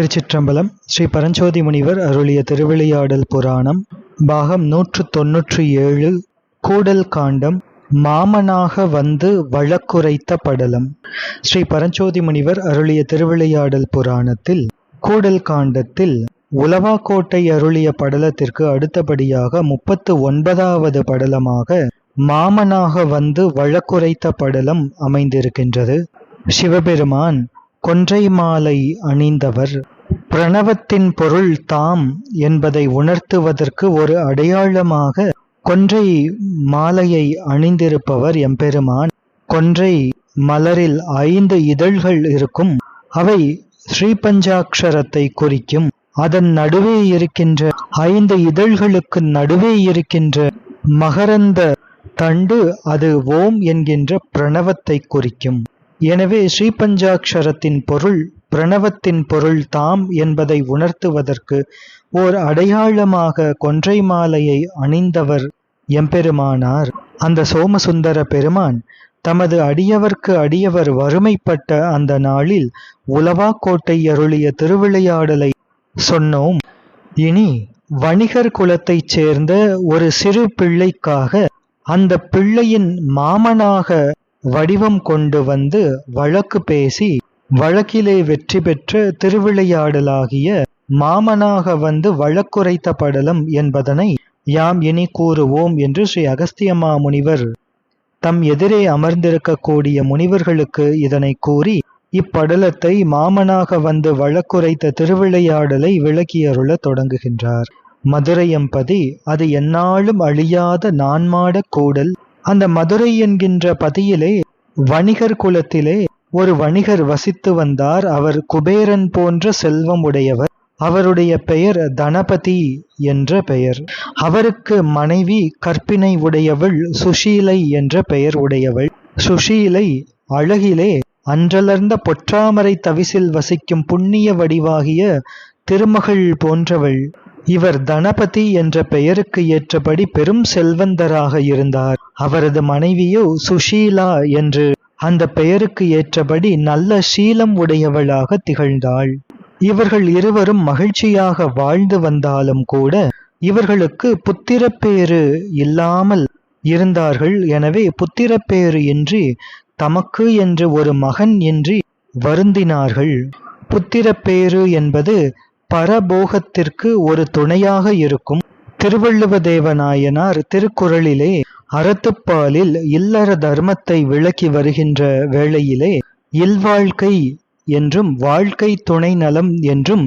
திருச்சிற்றம்பலம் ஸ்ரீ பரஞ்சோதி முனிவர் அருளிய திருவிளையாடல் புராணம் பாகம் நூற்று தொன்னூற்றி ஏழு கூடல் காண்டம் மாமனாக வந்து வழக்குரைத்த படலம். ஸ்ரீ பரஞ்சோதி முனிவர் அருளிய திருவிளையாடல் புராணத்தில் கூடல் காண்டத்தில் உலவாக்கோட்டை அருளிய படலத்திற்கு அடுத்தபடியாக முப்பத்து ஒன்பதாவது படலமாக மாமனாக வந்து வழக்குரைத்த படலம் அமைந்திருக்கின்றது. சிவபெருமான் கொன்றை மாலை அணிந்தவர். பிரணவத்தின் பொருள் தாம் என்பதை உணர்த்துவதற்கு ஒரு அடையாளமாக கொன்றை மாலையை அணிந்திருப்பவர் எம்பெருமான். கொன்றை மலரில் ஐந்து இதழ்கள் இருக்கும். அவை ஸ்ரீபஞ்சாட்சரத்தை குறிக்கும். அதன் நடுவே இருக்கின்ற ஐந்து இதழ்களுக்கு நடுவே இருக்கின்ற மகரந்த தண்டு அது ஓம் என்கின்ற பிரணவத்தை குறிக்கும். எனவே ஸ்ரீபஞ்சாட்சரத்தின் பொருள் பிரணவத்தின் பொருள் தாம் என்பதை உணர்த்துவதற்கு ஓர் அடையாளமாக கொன்றை மாலையை அணிந்தவர் எம்பெருமானார். அந்த சோமசுந்தர பெருமான் தமது அடியவர்க்கு அடியவர் வறுமைப்பட்ட அந்த நாளில் உலவாக்கோட்டை அருளிய திருவிளையாடலை சொன்னோம். இனி வணிகர் குலத்தைச் சேர்ந்த ஒரு சிறு பிள்ளைக்காக அந்த பிள்ளையின் மாமனாக வடிவம் கொண்டு வந்து வழக்கு பேசி வழக்கிலே வெற்றி பெற்று திருவிளையாடலாகிய மாமனாக வந்து வழக்குரைத்த படலம் என்பதனை யாம் இனி கூறுவோம் என்று ஸ்ரீ அகஸ்தியமா முனிவர் தம் எதிரே அமர்ந்திருக்கக்கூடிய முனிவர்களுக்கு இதனை கூறி இப்படலத்தை மாமனாக வந்து வழக்குரைத்த திருவிளையாடலை விளக்கியருள தொடங்குகின்றார். மதுரையம்பதி அது எந்நாளும் அழியாத நான்மாட கூடல் அந்த மதுரை என்கின்ற பதியிலே வணிகர் குலத்திலே ஒரு வணிகர் வசித்து வந்தார். அவர் குபேரன் போன்ற செல்வம் உடையவர். அவருடைய பெயர் தனபதி என்ற பெயர். அவருக்கு மனைவி கற்பினை உடையவள் சுஷீலை என்ற பெயர் உடையவள். சுஷீலை அழகிலே அன்றலர்ந்த பொற்றாமரை தவிசில் வசிக்கும் புண்ணிய வடிவாகிய திருமகள் போன்றவள். இவர் தனபதி என்ற பெயருக்கு ஏற்றபடி பெரும் செல்வந்தராக இருந்தார். அவரது மனைவியோ சுஷீலா என்று அந்த பெயருக்கு ஏற்றபடி நல்ல சீலம் உடையவளாக திகழ்ந்தாள். இவர்கள் இருவரும் மகிழ்ச்சியாக வாழ்ந்து வந்தாலும் கூட இவர்களுக்கு புத்திரப்பேறு இல்லாமல் இருந்தார்கள். எனவே புத்திரப்பேறு இன்றி தமக்கு என்று ஒரு மகன் இன்றி வருந்தினார்கள். புத்திரப்பேறு என்பது பரபோகத்திற்கு ஒரு துணையாக இருக்கும். திருவள்ளுவ தேவநாயனார் திருக்குறளிலே அறத்துப்பாலில் இல்லற தர்மத்தை விளக்கி வருகின்ற வேளையிலே இல்வாழ்க்கை என்றும் வாழ்க்கை துணை நலம் என்றும்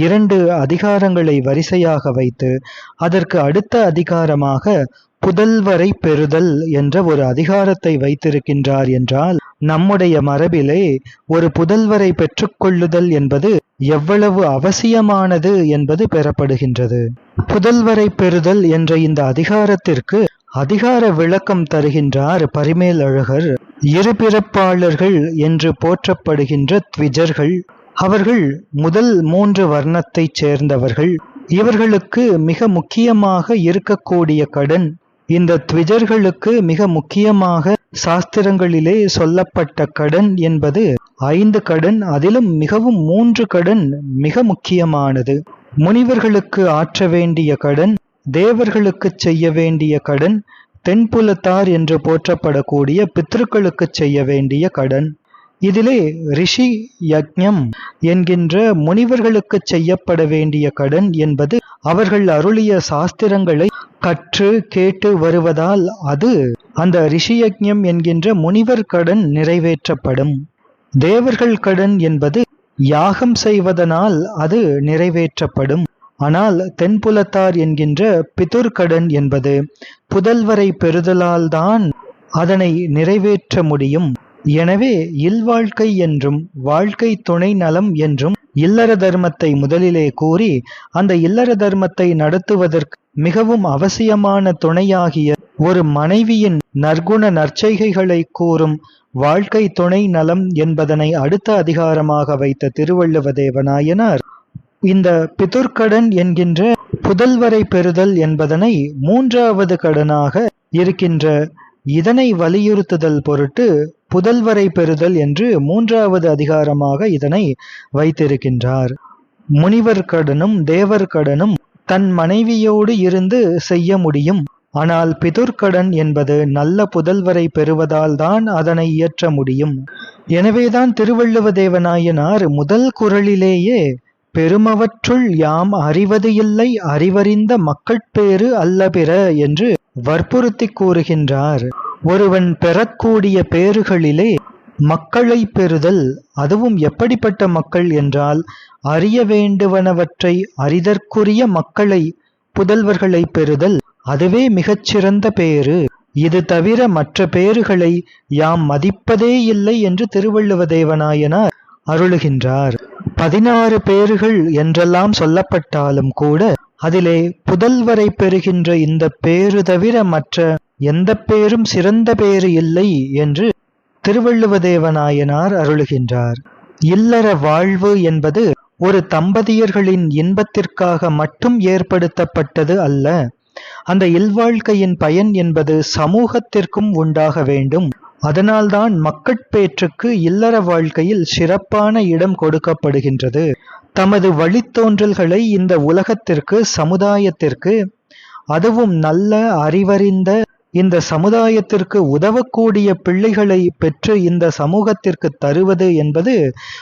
இரண்டு அதிகாரங்களை வரிசையாக வைத்து அதற்கு அடுத்த அதிகாரமாக புதல்வரை பெறுதல் என்ற ஒரு அதிகாரத்தை வைத்திருக்கின்றார் என்றால் நம்முடைய மரபிலே ஒரு புதல்வரை பெற்றுக்கொள்ளுதல் என்பது எவ்வளவு அவசியமானது என்பது பெறப்படுகின்றது. புதல்வரை பெறுதல் என்ற இந்த அதிகாரத்திற்கு அதிகார விளக்கம் தருகின்றார் பரிமேல் அழகர் இருபிறப்பாளர்கள் என்று போற்றப்படுகின்ற த்விஜர்கள் அவர்கள் முதல் மூன்று வர்ணத்தைச் சேர்ந்தவர்கள். இவர்களுக்கு மிக முக்கியமாக இருக்கக்கூடிய கடன் இந்த த்விஜர்களுக்கு மிக முக்கியமாக சாஸ்திரங்களிலே சொல்லப்பட்ட கடன் என்பது ஐந்து கடன் அதிலும் மிகவும் மூன்று கடன் மிக முக்கியமானது. முனிவர்களுக்கு ஆற்ற வேண்டிய கடன் தேவர்களுக்கு செய்ய வேண்டிய கடன் தென்புலத்தார் என்று போற்றப்படக்கூடிய பித்ருக்களுக்கு செய்ய வேண்டிய கடன். இதிலே ரிஷி யக்ஞம் என்கின்ற முனிவர்களுக்கு செய்யப்பட வேண்டிய கடன் என்பது அவர்கள் அருளிய சாஸ்திரங்களை கற்று கேட்டு வருவதால் அது அந்த ரிஷியஜ்ஞம் என்கின்ற முனிவர் கடன் நிறைவேற்றப்படும். தேவர்கள் கடன் என்பது யாகம் செய்வதனால் அது நிறைவேற்றப்படும். ஆனால் தென்புலத்தார் என்கின்ற பிதுர்கடன் என்பது புதல்வரை பெறுதலால்தான் அதனை நிறைவேற்ற முடியும். எனவே இல்வாழ்க்கை என்றும் வாழ்க்கை துணை நலம் என்றும் இல்லற தர்மத்தை முதலிலே கூறி அந்த இல்லற தர்மத்தை நடத்துவதற்கு மிகவும் அவசியமான துணையாகிய ஒரு மனைவியின் நற்குண நற்செய்கைகளை கூறும் வாழ்க்கை துணை நலம் என்பதனை அடுத்த அதிகாரமாக வைத்த திருவள்ளுவ தேவநாயனார் இந்த பிதுர்கடன் என்கின்ற புதல்வரை பெறுதல் என்பதனை மூன்றாவது கடனாக இருக்கின்ற இதனை வலியுறுத்துதல் பொருட்டு புதல்வரை பெறுதல் என்று மூன்றாவது அதிகாரமாக இதனை வைத்திருக்கின்றார். முனிவர் கடனும் தேவர் கடனும் தன் மனைவியோடு இருந்து செய்ய முடியும். ஆனால் பிதுர்க்கடன் என்பது நல்ல புதல்வரை பெறுவதால் தான் அதனை இயற்ற முடியும். எனவேதான் திருவள்ளுவ தேவநாயனார் முதல் குரலிலேயே பெருமவற்றுள் யாம் அறிவது இல்லை அறிவறிந்த மக்கட்பேறு அல்ல பிற என்று வற்புறுத்தி கூறுகின்றார். ஒருவன் பெறக்கூடிய பேறுகளிலே மக்களை பெறுதல் அதுவும் எப்படிப்பட்ட மக்கள் என்றால் அறிய வேண்டுவனவற்றை அறிதற்குரிய மக்களை புதல்வர்களை பெறுதல் அதுவே மிகச்சிறந்த பேறு. இது தவிர மற்ற பேறுகளை யாம் மதிப்பதே இல்லை என்று திருவள்ளுவ தேவநாயனார் அருளுகின்றார். பதினாறு பேறுகள் என்றெல்லாம் சொல்லப்பட்டாலும் கூட அதிலே புதல்வரை பெறுகின்ற இந்த பேரு தவிர மற்ற எந்த பேரும் சிறந்த பேறு இல்லை என்று திருவள்ளுவதேவநாயனார் அருளுகின்றார். இல்லற வாழ்வு என்பது ஒரு தம்பதியர்களின் இன்பத்திற்காக மட்டும் ஏற்படுத்தப்பட்டது அல்ல அந்த இல்வாழ்க்கையின் பயன் என்பது சமூகத்திற்கும் உண்டாக வேண்டும். அதனால்தான் மக்கட்பேற்றுக்கு இல்லற வாழ்க்கையில் சிறப்பான இடம் கொடுக்கப்படுகின்றது. தமது வழித்தோன்றல்களை இந்த உலகத்திற்கு சமுதாயத்திற்கு அதுவும் நல்ல அறிவறிந்த இந்த சமுதாயத்திற்கு உதவக்கூடிய பிள்ளைகளை பெற்று இந்த சமூகத்திற்கு தருவது என்பது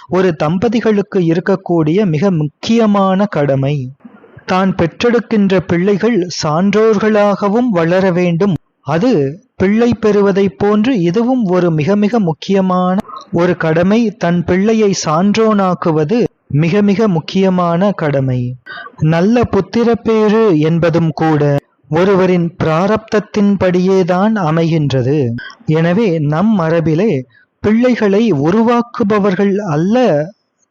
ஒரு தம்பதிகளுக்கு இருக்கக்கூடிய மிக முக்கியமான கடமை. தான் பெற்றெடுக்கின்ற பிள்ளைகள் சான்றோர்களாகவும் வளர வேண்டும். அது பிள்ளை பெறுவதைப் போன்று இதுவும் ஒரு மிக மிக முக்கியமான ஒரு கடமை. தன் பிள்ளையை சான்றோனாக்குவது மிக மிக முக்கியமான கடமை. நல்ல புத்திரப்பேறு என்பதும் கூட ஒருவரின் பிராரப்தத்தின்படியேதான் அமைகின்றது. எனவே நம் மரபிலே பிள்ளைகளை உருவாக்குபவர்கள் அல்ல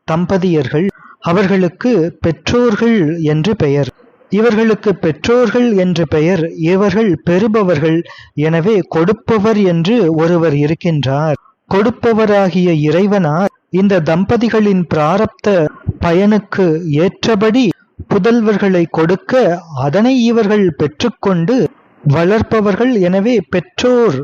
தம்பதியர்கள். அவர்களுக்கு பெற்றோர்கள் என்று பெயர். இவர்களுக்கு பெற்றோர்கள் என்று பெயர் இவர்கள் பெறுபவர்கள் எனவே கொடுப்பவர் என்று ஒருவர் இருக்கின்றார். கொடுப்பவராகிய இறைவனார் இந்த தம்பதிகளின் பிராரப்த பயனுக்கு ஏற்றபடி புதல்வர்களை கொடுக்க அதனை இவர்கள் பெற்றுக்கொண்டு வளர்ப்பவர்கள் எனவே பெற்றோர்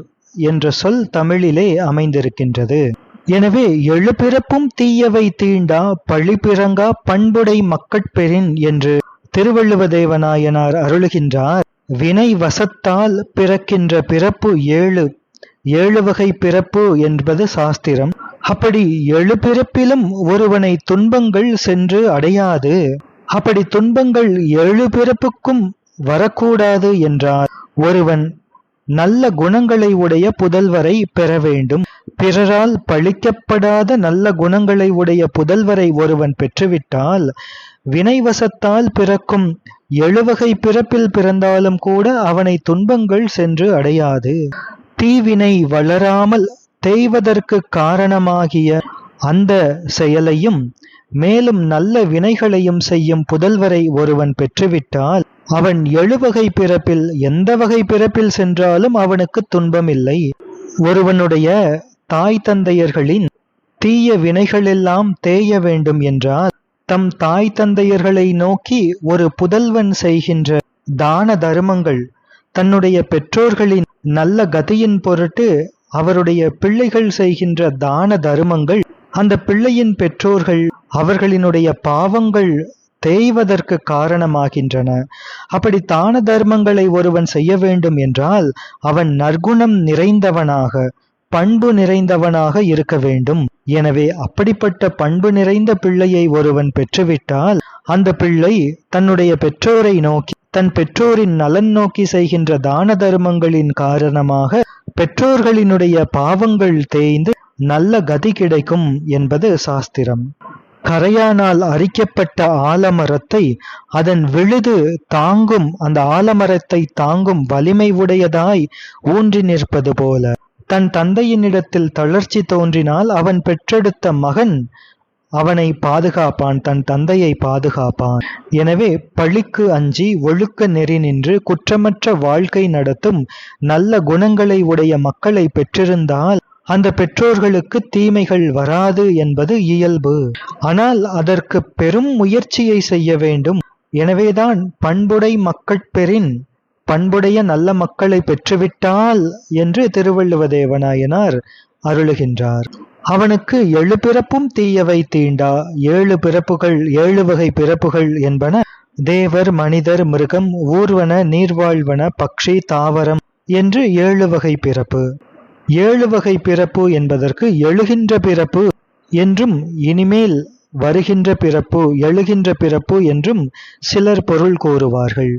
என்ற சொல் தமிழிலே அமைந்திருக்கின்றது. எனவே எழுபிறப்பும் தீயவை தீண்டா பழிபிறங்கா பண்புடை மக்கட்பெறின் என்று திருவள்ளுவ தேவநாயனார் அருளுகின்றார் வினை வசத்தால் பிறக்கின்ற பிறப்பு ஏழு ஏழு வகை பிறப்பு என்பது சாஸ்திரம். அப்படி எழு பிறப்பிலும் ஒருவனை துன்பங்கள் சென்று அடையாது. அப்படி துன்பங்கள் எழு பிறப்புக்கும் வரக்கூடாது என்றார். ஒருவன் நல்ல குணங்களை உடைய புதல்வரை பெற வேண்டும். பிறரால் பழிக்கப்படாத நல்ல குணங்களை உடைய புதல்வரை ஒருவன் பெற்றுவிட்டால் வினைவசத்தால் பிறக்கும் எழுவகை பிறப்பில் பிறந்தாலும் கூட அவனை துன்பங்கள் சென்று அடையாது. தீவினை வளராமல் தேய்வதற்கு காரணமாகிய அந்த செயலையும் மேலும் நல்ல வினைகளையும் செய்யும் புதல்வரை ஒருவன் பெற்றுவிட்டால் அவன் எழுவகை பிறப்பில் எந்த வகை பிறப்பில் சென்றாலும் அவனுக்கு துன்பமில்லை. ஒருவனுடைய தாய் தந்தையர்களின் தீய வினைகளெல்லாம் தேய வேண்டும் என்றால் தம் தாய் தந்தையர்களை நோக்கி ஒரு புதல்வன் செய்கின்ற தான தருமங்கள் தன்னுடைய பெற்றோர்களின் நல்ல கதியின் பொருட்டு அவருடைய பிள்ளைகள் செய்கின்ற தான தருமங்கள் அந்த பிள்ளையின் பெற்றோர்கள் அவர்களினுடைய பாவங்கள் தேய்வதற்கு காரணமாகின்றன. அப்படி தான தர்மங்களை ஒருவன் செய்ய வேண்டும் என்றால் அவன் நற்குணம் நிறைந்தவனாக பண்பு நிறைந்தவனாக இருக்க வேண்டும். எனவே அப்படிப்பட்ட பண்பு நிறைந்த பிள்ளையை ஒருவன் பெற்றுவிட்டால் அந்த பிள்ளை தன்னுடைய பெற்றோரை நோக்கி தன் பெற்றோரின் நலன் நோக்கி செய்கின்ற தான தர்மங்களின் காரணமாக பெற்றோர்களினுடைய பாவங்கள் தேய்ந்து நல்ல கதி கிடைக்கும் என்பது சாஸ்திரம். கரையானால் அரிக்கப்பட்ட ஆலமரத்தை அதன் விழுது தாங்கும் அந்த ஆலமரத்தை தாங்கும் வலிமை உடையதாய் ஊன்றி நிற்பது போல. தன் தந்தையினிடத்தில் தளர்ச்சி தோன்றினால் அவன் பெற்றெடுத்த மகன் அவனை பாதுகாப்பான் தன் தந்தையை பாதுகாப்பான். எனவே பழிக்கு அஞ்சி ஒழுக்க நெறி நின்று குற்றமற்ற வாழ்க்கை நடத்தும் நல்ல குணங்களை உடைய மக்களை பெற்றிருந்தால் அந்த பெற்றோர்களுக்கு தீமைகள் வராது என்பது இயல்பு. ஆனால் அதற்கு பெரும் முயற்சியை செய்ய வேண்டும். எனவேதான் பண்புடை மக்கட்பெறின் பண்புடைய நல்ல மக்களை பெற்றுவிட்டால் என்று திருவள்ளுவதேவனாயனார் அருளுகின்றார். அவனுக்கு எழு பிறப்பும் தீயவை தீண்டா ஏழு பிறப்புகள் ஏழு வகை பிறப்புகள் என்பன தேவர் மனிதர் மிருகம் ஊர்வன நீர்வாழ்வன பக்ஷி தாவரம் என்று ஏழு வகை பிறப்பு. ஏழு வகை பிறப்பு என்பதற்கு எழுகின்ற பிறப்பு என்றும் இனிமேல் வருகின்ற பிறப்பு எழுகின்ற பிறப்பு என்றும் சிலர் பொருள் கூறுவார்கள்.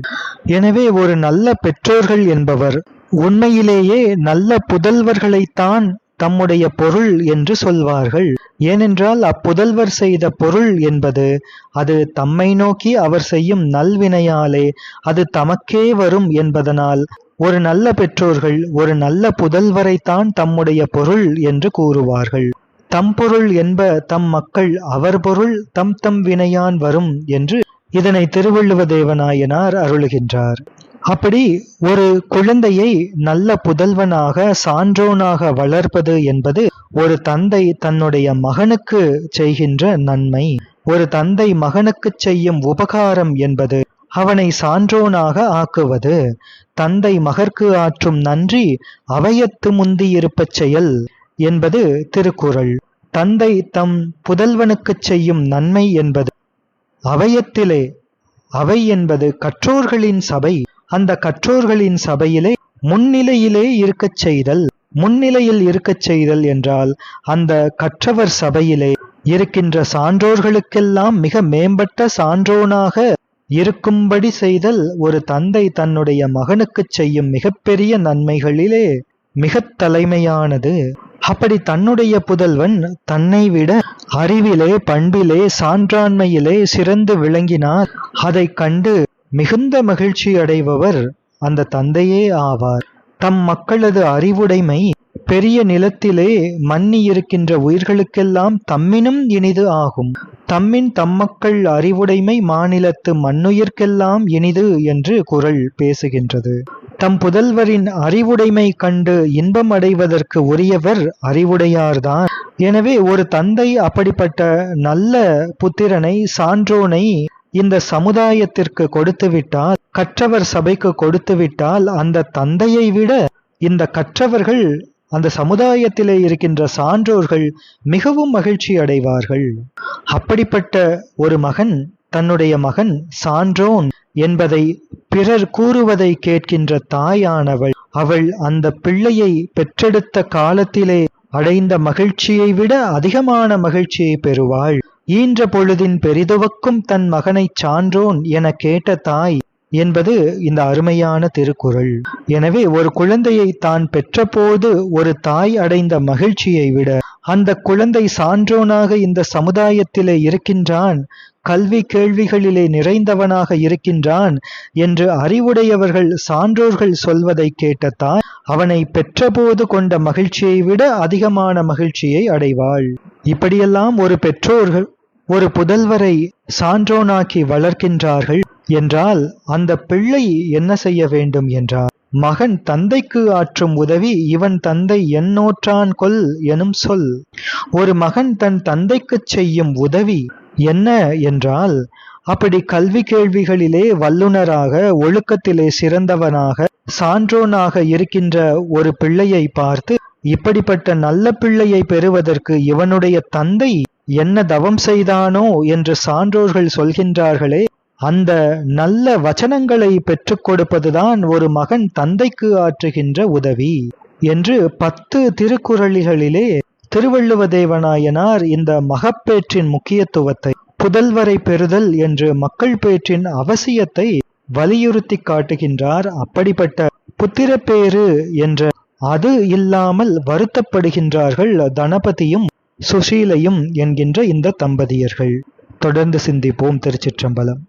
எனவே ஒரு நல்ல பெற்றோர்கள் என்பவர் உண்மையிலேயே நல்ல புதல்வர்களைத்தான் தம்முடைய பொருள் என்று சொல்வார்கள். ஏனென்றால் அப்புதல்வர் செய்த பொருள் என்பது அது தம்மை நோக்கி அவர் செய்யும் நல்வினையாலே அது தமக்கே வரும் என்பதனால் ஒரு நல்ல பெற்றோர்கள் ஒரு நல்ல புதல்வரைத்தான் தம்முடைய பொருள் என்று கூறுவார்கள். தம்பொருள் என்ப தம் மக்கள் அவர் பொருள் தம் தம் வினையான் வரும் என்று இதனை திருவள்ளுவ தேவநாயனார் அருளுகின்றார். அப்படி ஒரு குழந்தையை நல்ல புதல்வனாக சான்றோனாக வளர்ப்பது என்பது ஒரு தந்தை தன்னுடைய மகனுக்கு செய்கின்ற நன்மை. ஒரு தந்தை மகனுக்கு செய்யும் உபகாரம் என்பது அவனை சான்றோனாக ஆக்குவது. தந்தை மகற்கு ஆற்றும் நன்றி அவையத்து முந்தியிருப்ப செயல் என்பது திருக்குறள். தந்தை தம் புதல்வனுக்குச் செய்யும் நன்மை என்பது அவையத்திலே அவை என்பது கற்றோர்களின் சபை. அந்த கற்றோர்களின் சபையிலே முன்னிலையிலே இருக்கச் செய்தல் முன்னிலையில் இருக்கச் செய்தல் என்றால் அந்த கற்றவர் சபையிலே இருக்கின்ற சான்றோர்களுக்கெல்லாம் மிக மேம்பட்ட சான்றோனாக இருக்கும்படி செய்தல் ஒரு தந்தை தன்னுடைய மகனுக்குச் செய்யும் மிகப்பெரிய நன்மைகளிலே மிகத் தலைமையானது. அப்படி தன்னுடைய புதல்வன் தன்னை விட அறிவிலே பண்பிலே சான்றாண்மையிலே சிறந்து விளங்கினார். அதை கண்டு மிகுந்த மகிழ்ச்சி அடைபவர் அந்த தந்தையே ஆவார். தம் மக்களது அறிவுடைமை பெரிய நிலத்திலே மன்னி இருக்கின்ற உயிர்களுக்கெல்லாம் தம்மினும் இனிது ஆகும். தம்மின் தம்மக்கள் அறிவுடைமை மாநிலத்து மண்ணுயிர்க்கெல்லாம் இனிது என்று குரல் பேசுகின்றது. தம் புதல்வரின் அறிவுடைமை கண்டு இன்பம் அடைவதற்கு உரியவர் அறிவுடையார்தான். எனவே ஒரு தந்தை அப்படிப்பட்ட நல்ல புத்திரனை சான்றோனை இந்த சமுதாயத்திற்கு கொடுத்துவிட்டால் கற்றவர் சபைக்கு கொடுத்துவிட்டால் அந்த தந்தையை விட இந்த கற்றவர்கள் அந்த சமுதாயத்திலே இருக்கின்ற சான்றோர்கள் மிகவும் மகிழ்ச்சி அடைவார்கள். அப்படிப்பட்ட ஒரு மகன் தன்னுடைய மகன் சான்றோன். என்பதை பிறர் கூறுவதை கேட்கின்ற தாயானவள் அவள் அந்த பிள்ளையை பெற்றெடுத்த காலத்திலே அடைந்த மகிழ்ச்சியை விட அதிகமான மகிழ்ச்சியை பெறுவாள். ஈன்ற பொழுதின் பெரிதுவக்கும் தன் மகனைச் சான்றோன் என கேட்ட தாய் என்பது இந்த அருமையான திருக்குறள். எனவே ஒரு குழந்தையை தான் பெற்றபோது ஒரு தாய் அடைந்த மகிழ்ச்சியை விட அந்த குழந்தை சான்றோனாக இந்த சமுதாயத்திலே இருக்கின்றான் கல்வி கேள்விகளிலே நிறைந்தவனாக இருக்கின்றான் என்று அறிவுடையவர்கள் சான்றோர்கள் சொல்வதை கேட்டத்தான் அவனை பெற்றபோது கொண்ட மகிழ்ச்சியை விட அதிகமான மகிழ்ச்சியை அடைவாள். இப்படியெல்லாம் ஒரு பெற்றோர்கள் ஒரு புதல்வரை சான்றோனாக்கி வளர்க்கின்றார்கள் என்றால் அந்த பிள்ளை என்ன செய்ய வேண்டும் என்றார்? மகன் தந்தைக்கு ஆற்றும் உதவி இவன் தந்தை என்னோற்றான் கொல் எனும் சொல். ஒரு மகன் தன் தந்தைக்குச் செய்யும் உதவி என்ன என்றால் அப்படி கல்வி கேள்விகளிலே வல்லுனராக ஒழுக்கத்திலே சிறந்தவனாக சான்றோனாக இருக்கின்ற ஒரு பிள்ளையை பார்த்து இப்படிப்பட்ட நல்ல பிள்ளையை பெறுவதற்கு இவனுடைய தந்தை என்ன தவம் செய்தானோ என்று சான்றோர்கள் சொல்கின்றார்களே அந்த நல்ல வச்சனங்களை பெற்றுக் கொடுப்பதுதான் ஒரு மகன் தந்தைக்கு ஆற்றுகின்ற உதவி. என்று பத்து திருக்குறளிகளிலே திருவள்ளுவதேவநாயனார் இந்த மகப்பேற்றின் முக்கியத்துவத்தை புதல்வரை பெறுதல் என்று மக்கள் பேற்றின் அவசியத்தை வலியுறுத்தி காட்டுகின்றார். அப்படிப்பட்ட புத்திரப்பேறு என்ற அது இல்லாமல் வருத்தப்படுகின்றார்கள் தனபதியும் சுஷீலையும் என்கின்ற இந்த தம்பதியர்கள். தொடர்ந்து சிந்திப்போம் திருச்சிற்றம்பலம்.